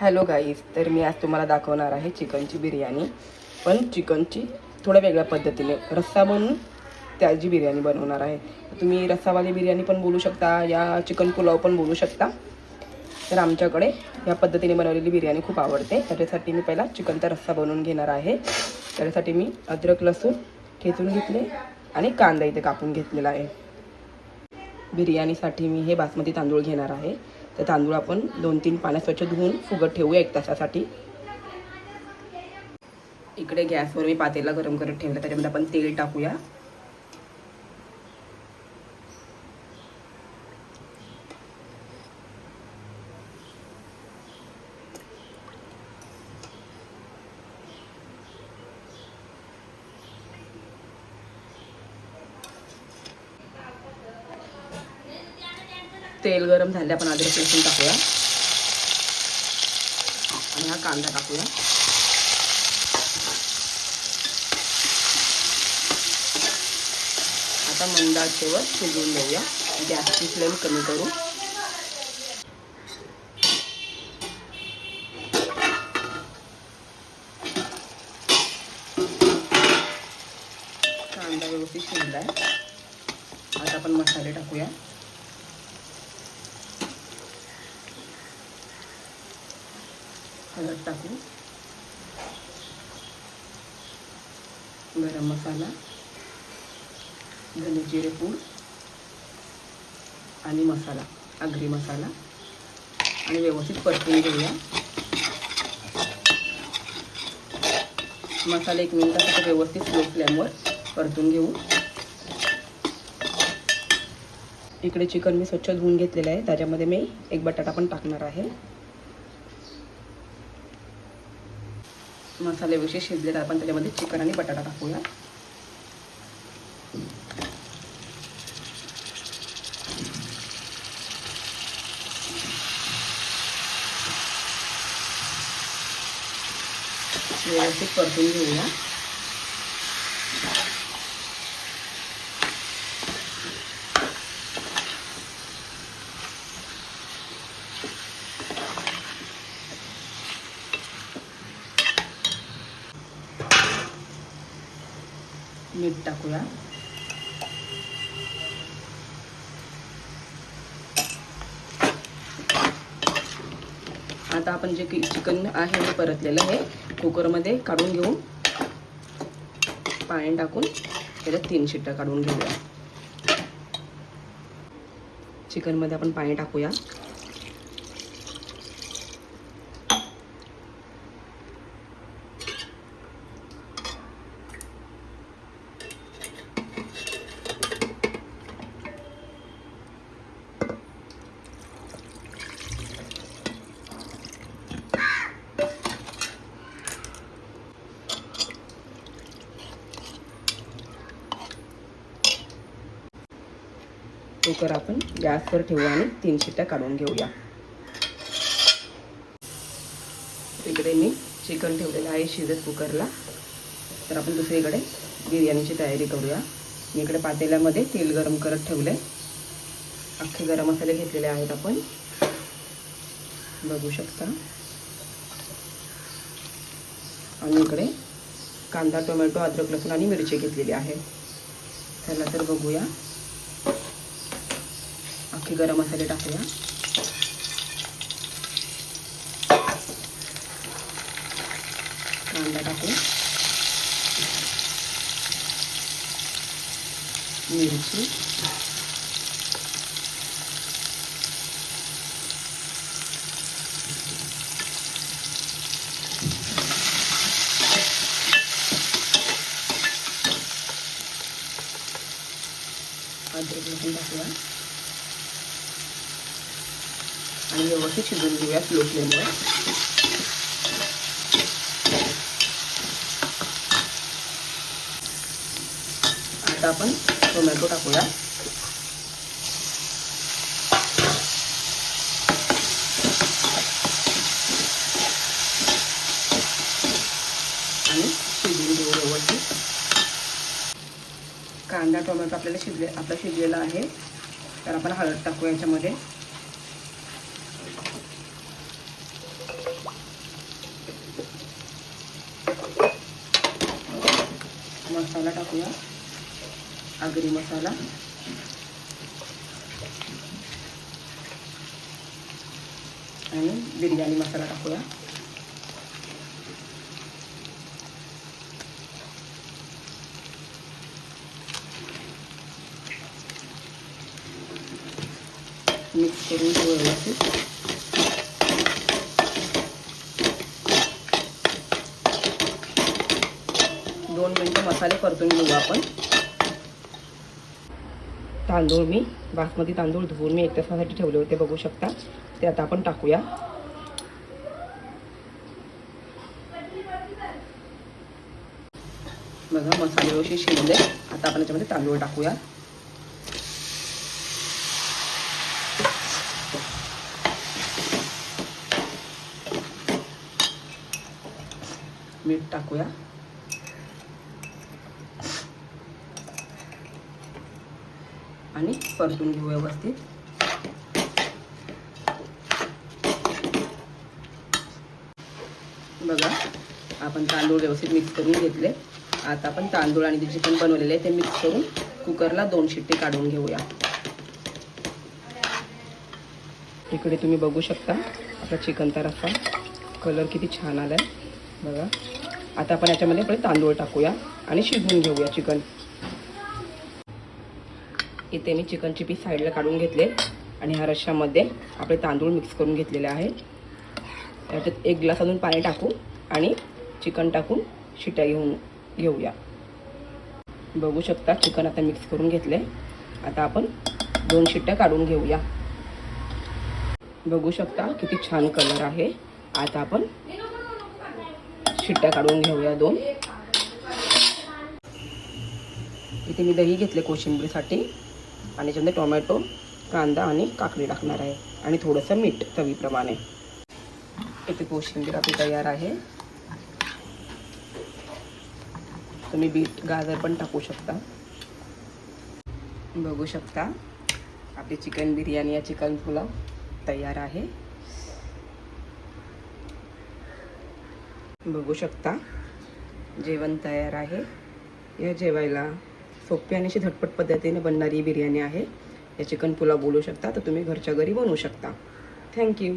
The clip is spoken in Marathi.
हॅलो गाईज तर मी आज तुम्हाला दाखवणार आहे चिकनची बिर्याणी. पण चिकनची थोड्या वेगळ्या पद्धतीने रस्सा बनवून त्याची बिर्याणी बनवणार आहे. तुम्ही रस्सावाली बिर्याणी पण बोलू शकता या चिकन पुलाव पण बोलू शकता. तर आमच्याकडे या पद्धतीने बनवलेली बिर्याणी खूप आवडते. त्याच्यासाठी मी पहिला चिकनचा रस्सा बनवून घेणार आहे. त्याच्यासाठी मी अद्रक लसूण ठेचून घेतले आणि कांदा इथे कापून घेतलेला आहे. बिर्याणीसाठी मी हे बासमती तांदूळ घेणार आहे. तर तांदूळ आपण दोन तीन पाण्यात स्वच्छ धुवून फुगत ठेवूया एक तासासाठी. इकडे गॅसवर मी पातेला गरम करत ठेवलं त्याच्यामध्ये आपण तेल टाकूया. तेल गरम झाले आपण अद्रक लसूण टाकूया. आणि हा कांदा टाकूया. आता मंदाचेवर शिजवून देऊया गॅसची फ्लेम कमी करू कांदा व्यवस्थित शिजला आहे आता आपण मसाले टाकूया हळद टाकू. गरम मसाला धने जिरे पूड आणि मसाला आगरी मसाला. आणि व्यवस्थित परतून घेऊया. मसाला एक मिनिटासाठी व्यवस्थित स्लो फ्लेमवर परतून घेऊ. इकडे चिकन मी स्वच्छ धुवून घेतलेलं आहे. त्याच्यामध्ये मी एक बटाटा पण टाकणार आहे. मसाले विशेष शिजले तर आपण त्याच्यामध्ये चिकन आणि बटाटा टाकूया. व्यवस्थित परतून घेऊया. मीठ टाकूया. आता आपण जे की चिकन आहे हे परतलेलं आहे. कुकरमध्ये काढून घेऊन पाणी टाकून त्याच्यात तीन शिट्ट्या काढून घेऊया. चिकनमध्ये आपण पाणी टाकूया. कुकर आपण गॅसवर ठेवू आणि तीन शिट्ट्या काढून घेऊया. इकडे मी चिकन ठेवलेलं आहे शिजत कुकरला. तर आपण दुसरीकडे बिर्याणीची तयारी करूया. मी इकडे पातेल्यामध्ये तेल गरम करत ठेवलं आहे अख्खे गरम मसाले घेतलेले आहेत आपण. बघू शकता. आणि इकडे कांदा टोमॅटो अद्रक लसूण आणि मिरची घेतलेली आहे. चला तर बघूया. अख्खे गरम मसाले टाकूया. कांदा टाकू मिरची. अद्रक लसूण टाकूया. आणि व्यवस्थित शिजवून घेऊया स्लो फ्लेमवर आता आपण टोमॅटो टाकूया. आणि शिजवून घेऊ व्यवस्थित. कांदा टोमॅटो आपल्याला शिजले आपला शिजलेला आहे. तर आपण हळद टाकू याच्यामध्ये. मसाला टाकूया आगरी मसाला आणि बिर्याणी मसाला टाकूया मिक्स करून घेऊ व्यवस्थित दोन मिनटं मसाले परतून घेऊ आपण. तांदूळ मी बासमती तांदूळ धुवून मी एक तासासाठी ठेवले होते बघू शकता. ते आता आपण टाकूया. बघा मसाले व्यवस्थित शिजले. आता आपण याच्यामध्ये तांदूळ टाकूया. मीठ टाकूया. आणि परतून घेऊ व्यवस्थित. बघा आपण तांदूळ व्यवस्थित मिक्स करून घेतले. आता आपण तांदूळ आणि जे चिकन बनवलेले आहे ते मिक्स करून कुकरला दोन शिट्टे काढून घेऊया. इकडे तुम्ही बघू शकता आपला चिकनचा रस्सा कलर किती छान आला आहे बघा आता आपण याच्यामध्ये पहिले तांदूळ टाकूया आणि शिजवून घेऊया चिकन. इथे मी चिकनची पीस साईडला काढून घेतले आणि ह्या रश्श्यामध्ये आपले तांदूळ मिक्स करून घेतलेले आहे. त्याच्यात एक ग्लास अजून पाणी टाकू आणि चिकन टाकून शिट्या घेऊन घेऊया. बघू शकता चिकन आता मिक्स करून घेतले. आता आपण दोन शिट्ट्या काढून घेऊया. बघू शकता किती छान कलर आहे. आता आपण शिट्ट्या काढून घेऊया दोन. इथे मी दही घेतले कोशिंबीरसाठी. आणि त्याच्यामध्ये टोमॅटो कांदा आणि काकडी टाकणार आहे. आणि थोडंसं मीठ चवीप्रमाणे. इथे कोशिंबीर आपली तयार आहे. तुम्ही बीट गाजर पण टाकू शकता. बघू शकता आपली चिकन बिर्याणी या चिकन पुलाव तयार आहे. बघू शकता जेवण तयार आहे. या जेवायला सोपी आणि अशी झटपट पद्धतीने बनणारी बिर्याणी आहे. या चिकन पुलाव बोलू शकता तर तुम्ही घरच्या घरी बनवू शकता. थँक्यू